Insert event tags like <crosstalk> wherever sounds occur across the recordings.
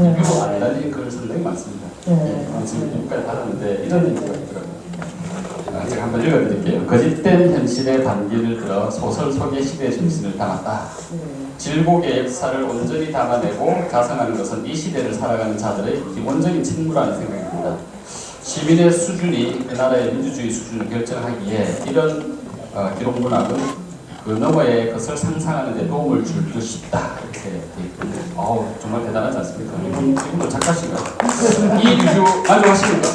네. 비교 안 달린 글 상당히 많습니다. 지금 여기까지 받았는데 이런 얘기가 있더라고요. 아, 제가 한번 읽어드릴게요. 거짓된 현실의 단기를 들어 소설 속의 시대의 정신을 담았다. 네. 질곡의 역사를 온전히 담아내고 자성하는 것은 이 시대를 살아가는 자들의 기본적인 책무라는 생각이 듭니다. 시민의 수준이 그 나라의 민주주의 수준을 결정하기에 이런 어, 기록 문학은 그 너머의 것을 상상하는 데 도움을 줄 것이다. 이렇게 돼 있군요. 어우, 정말 대단하지 않습니까? 이분, 이분도 작가신가요? 이 리뷰 가져가시는가?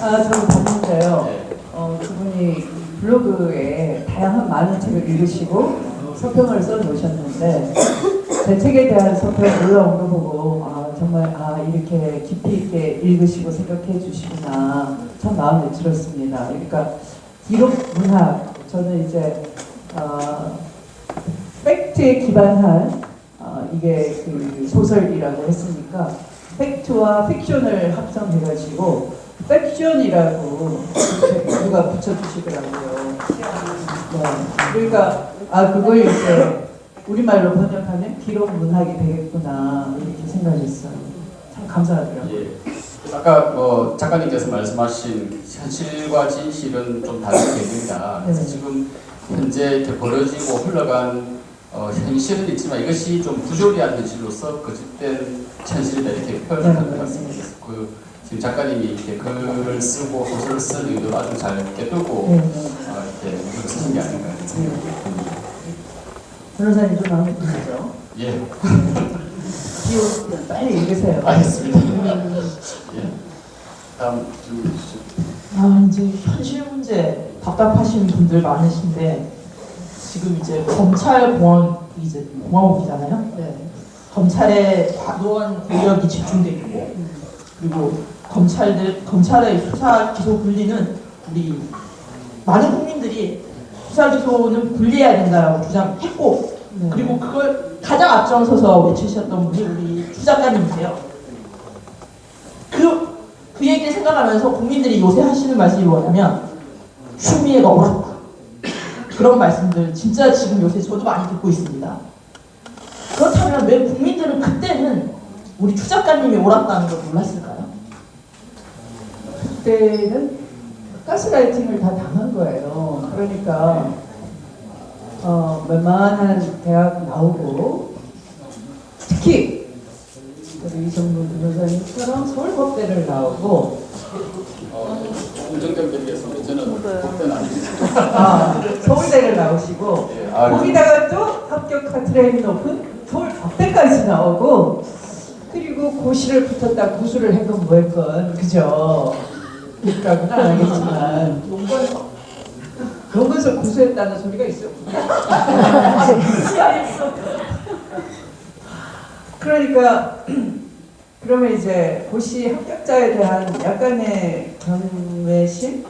아, 저는 봤는데요. 예. 어, 그분이 블로그에 다양한 많은 책을 읽으시고 서평을 써놓으셨는데 제 책에 대한 서평 올라온 거 보고 아 정말 아 이렇게 깊이 있게 읽으시고 생각해 주시구나 참 마음에 들었습니다. 그러니까 기록 문학 저는 이제 어, 팩트에 기반한 어, 이게 그 소설이라고 했으니까 팩트와 픽션을 합성해가지고 팩션이라고 누가 붙여주시더라고요. 네. 그러니까 아 그걸 이제 우리말로 번역하면 기록 문학이 되겠구나 이렇게 생각했어요. 참 감사하더라고요. 예. 아까 뭐 작가님께서 말씀하신 현실과 진실은 좀 다른 개념이다. 그래서 네. 지금 현재 이렇게 벌어지고 흘러간 어, 현실은 있지만 이것이 좀 부조리한 현실로서 거짓된 현실이다 이렇게 표현하는 것 같습니다. 그 지금 작가님이 이렇게 글을 쓰고 소설을 쓴 의도를 아주 잘 깨뜨고 네, 네. 어, 이렇게 글을 쓰신 게 아닌가 생각이 듭니다. 변호사님도 마음에 드시죠? 예, 기호 <laughs> 빨리 읽으세요. 알겠습니다. 예. 다음 질문 주시죠. 아, 이제 현실 문제 답답하신 분들 많으신데 지금 이제 검찰 공원 이제 공화국이잖아요. 네. 검찰의 과도한 권력이 집중돼 있고 그리고 검찰들 검찰의 수사 기소 분리는 우리 많은 국민들이 수사 기소는 분리해야 된다라고 주장했고 네. 그리고 그걸 가장 앞장서서 외치셨던 분이 우리 추 작가님이세요. 그, 그 얘기를 생각하면서 국민들이 요새 하시는 말씀이 뭐냐면 추미애가 옳았다. 그런 말씀들 진짜 지금 요새 저도 많이 듣고 있습니다. 그렇다면 왜 국민들은 그때는 우리 추 작가님이 옳았다는 걸 몰랐을까요? 그때는 가스라이팅을 다 당한 거예요. 그러니까 어, 웬만한 대학 나오고 특히 우리 이성문 변호사님처럼 서울법대를 나오고 어, 복대는 아, 서울대를 나오시고 예, 아, 거기다가 또 합격한 트레이닝 높은 서울 법대까지 나오고 그리고 고시를 붙었다 구수를 했건 뭐했건 그죠? 그렇다고는 안 하겠지만 용건서 용건서 구수했다는 소리가 있어. 그러니까 그러면 이제 고시 합격자에 대한 약간의 경외심,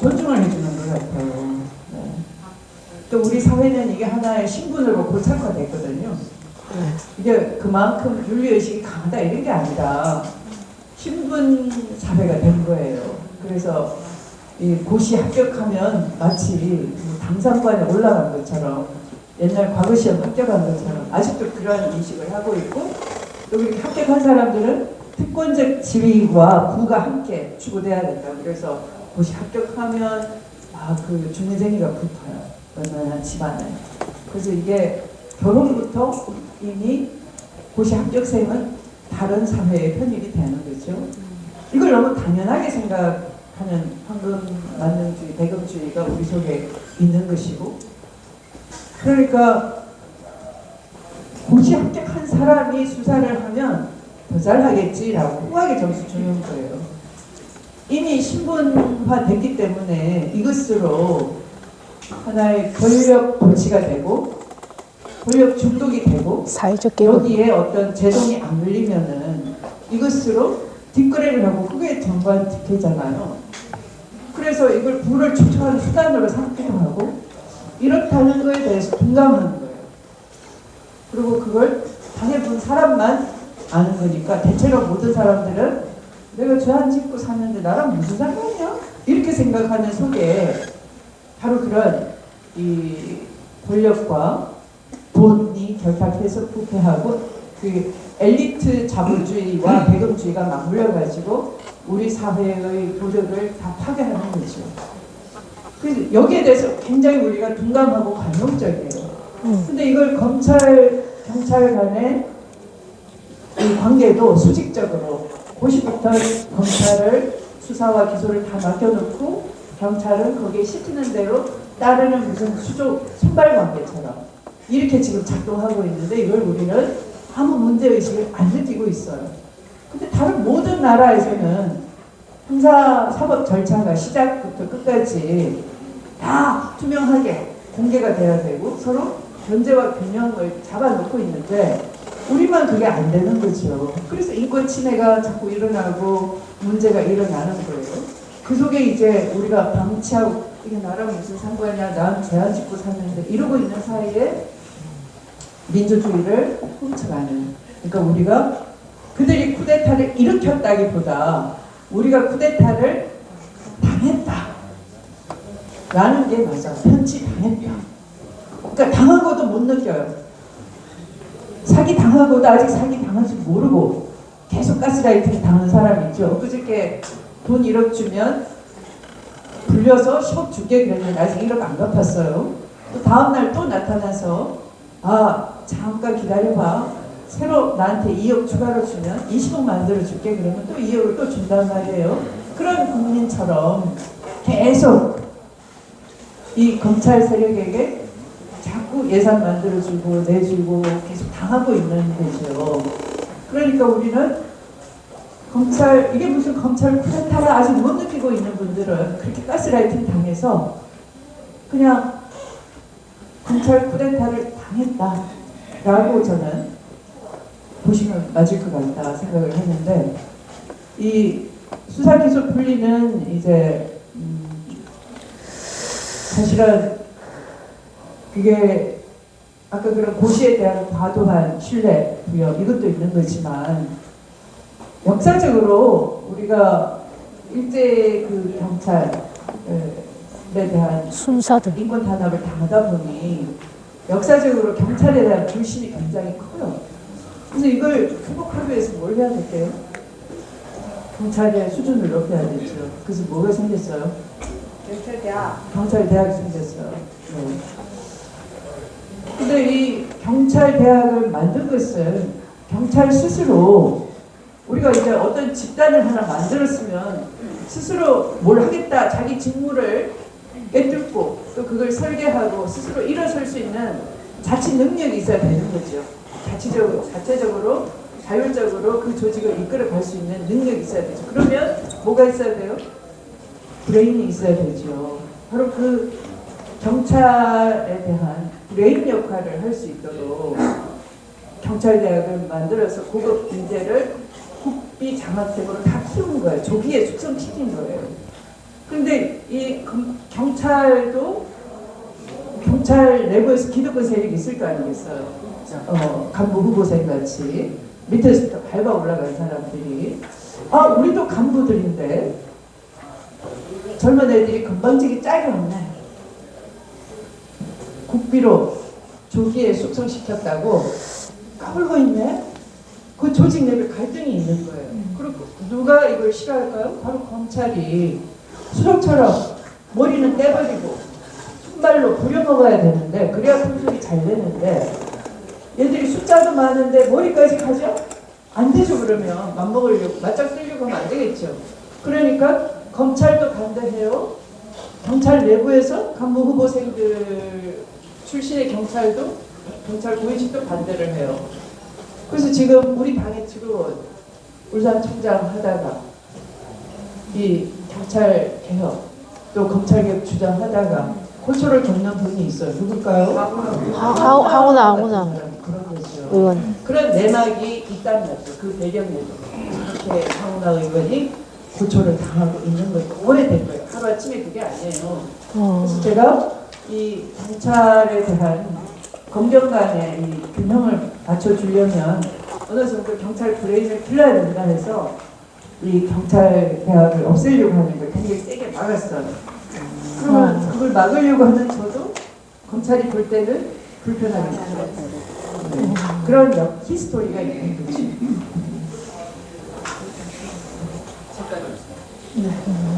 존중을 해주는 것 같아요. 네. 또 우리 사회는 이게 하나의 신분으로 고착화됐거든요. 이게 그만큼 윤리의식이 강하다 이런 게 아니라 신분 사회가 된 거예요. 그래서 이 고시 합격하면 마치 뭐 당상관에 올라간 것처럼 옛날 과거 시험 합격한 것처럼 아직도 그러한 인식을 하고 있고 또 합격한 사람들은 특권적 지위와 부가 함께 추구돼야 된다. 그래서 고시 합격하면 아 그 중매쟁이가 붙어요. 얼마나 집안에. 그래서 이게 결혼부터 이미 고시 합격생은 다른 사회의 편입이 되는 거죠. 이걸 너무 당연하게 생각하는 황금 만능주의, 대금주의가 우리 속에 있는 것이고, 그러니까 고시 합격한 사람이 수사를 하면 더 잘하겠지라고 후하게 점수 주는 거예요. 이미 신분화 됐기 때문에 이것으로 하나의 권력 도치가 되고 권력 중독이 되고 사회적 계급 여기에 어떤 제동이 안 물리면은 이것으로 뒷거래를 하고 그게 정관 특혜잖아요. 그래서 이걸 부를 축소하는 수단으로 삼기도 하고 이렇다는 거에 대해서 공감하는 거예요. 그리고 그걸 당해본 사람만 아는 거니까 대체로 모든 사람들은 내가 죄안 짓고 사는데 나랑 무슨 상관이야? 이렇게 생각하는 속에 바로 그런 이 권력과 돈이 결탁해서 부패하고 그 엘리트 자본주의와 <clears throat> 배금주의가 맞물려 가지고 우리 사회의 도덕을 다 파괴하는 거죠. 그래서 여기에 대해서 굉장히 우리가 둔감하고 관용적이에요. 근데 이걸 검찰, 경찰 간의 이 관계도 수직적으로 고시부터 검찰을 수사와 기소를 다 맡겨놓고 경찰은 거기에 시키는 대로 따르는 무슨 수조 손발 관계처럼 이렇게 지금 작동하고 있는데 이걸 우리는 아무 문제 의식을 안 느끼고 있어요. 근데 다른 모든 나라에서는 형사 사법 절차가 시작부터 끝까지 다 투명하게 공개가 돼야 되고 서로 견제와 균형을 잡아놓고 있는데 우리만 그게 안 되는 거죠. 그래서 인권 침해가 자꾸 일어나고 문제가 일어나는 거예요. 그 속에 이제 우리가 방치하고 이게 나랑 무슨 상관이야? 난 제한 짓고 사는데 이러고 있는 사이에 민주주의를 훔쳐가는. 그러니까 우리가 그들이 쿠데타를 일으켰다기보다 우리가 쿠데타를 당했다. 라는 게 맞아. 편치 당했다. 그러니까 당하고도 못 느껴요. 사기 당하고도 아직 사기 당한 줄 모르고 계속 가스라이팅 당한 사람이 있죠. 그저께 돈 1억 주면 불려서 10억 줄게 그랬는데 아직 1억 안 갚았어요. 또 다음날 또 나타나서 아 잠깐 기다려봐. 새로 나한테 2억 추가로 주면 20억 만들어 줄게 그러면 또 2억을 또 준단 말이에요. 그런 국민처럼 계속 이 검찰 세력에게 자꾸 예산 만들어주고 내주고 계속 당하고 있는 거죠. 그러니까 우리는 검찰 이게 무슨 검찰 쿠데타를 아직 못 느끼고 있는 분들은 그렇게 가스라이팅 당해서 그냥 검찰 쿠데타를 당했다라고 저는 보시면 맞을 것 같다 생각을 했는데 이 수사 기소 풀리는 이제 음, 사실은 그게 아까 그런 고시에 대한 과도한 신뢰 부여 이것도 있는 거지만 역사적으로 우리가 일제 그 경찰에 대한 순사들 인권 탄압을 당하다 보니 역사적으로 경찰에 대한 불신이 굉장히 커요. 그래서 이걸 극복하기 위해서 뭘 해야 될까요? 경찰의 수준을 높여야 되죠. 그래서 뭐가 생겼어요? 경찰대학. 경찰대학이 생겼어요. 네. 근데 이 경찰 대학을 만든 것은 경찰 스스로 우리가 이제 어떤 집단을 하나 만들었으면 스스로 뭘 하겠다 자기 직무를 깨뚫고 또 그걸 설계하고 스스로 일어설 수 있는 자치 능력이 있어야 되는 거죠. 자치적으로 자체적으로 자율적으로 그 조직을 이끌어갈 수 있는 능력이 있어야 되죠. 그러면 뭐가 있어야 돼요? 브레인이 있어야 되죠. 바로 그 경찰에 대한 브 레인 역할을 할 수 있도록 경찰대학을 만들어서 고급 인재를 국비 장학생으로 다 키운 거예요. 조기에 숙성시킨 거예요. 근데 이 검- 경찰도 경찰 내부에서 기득권 세력이 있을 거 아니겠어요? 어, 간부 후보생 같이 밑에서부터 밟아 올라간 사람들이 아 우리도 간부들인데 젊은 애들이 건방지게 짝이 없네. 국비로 조기에 숙성시켰다고 까불고 있네. 그 조직 내부에 갈등이 있는 거예요. 그리고 누가 이걸 싫어할까요? 바로 검찰이 수족처럼 머리는 떼버리고 손발로 부려먹어야 되는데 그래야 분석이 잘 되는데 얘들이 숫자도 많은데 머리까지 가죠? 안 되죠 그러면 맞먹으려고 맞짱 뜨려고 하면 안 되겠죠. 그러니까 검찰도 반대해요. 경찰 내부에서 간부 후보생들 출신의 경찰도 경찰 고위직도 반대를 해요. 그래서 지금 우리 당의 지금 울산 총장 하다가 이 경찰 개혁 또 검찰 개혁 주장하다가 고초를 겪는 분이 있어요. 누굴까요? 하- 하- 하구나, 하구나. 그런 거죠. 의원 그런 내막이 있다는 거죠. 그 배경에도 이렇게 황운하 의원이 고초를 당하고 있는 것도 오래된 거예요. 하루아침에 그게 아니에요. 어. 그래서 제가 이 경찰에 대한 검경 간의 이 균형을 맞춰주려면 어느 정도 경찰 브레인을 길러야 된다 해서 이 경찰 대학을 없애려고 하는 걸 굉장히 세게 막았어요. 그러면 그걸 막으려고 하는 저도 검찰이 볼 때는 불편하겠죠. 네. 그런 역, 히스토리가 있는 거지. 네.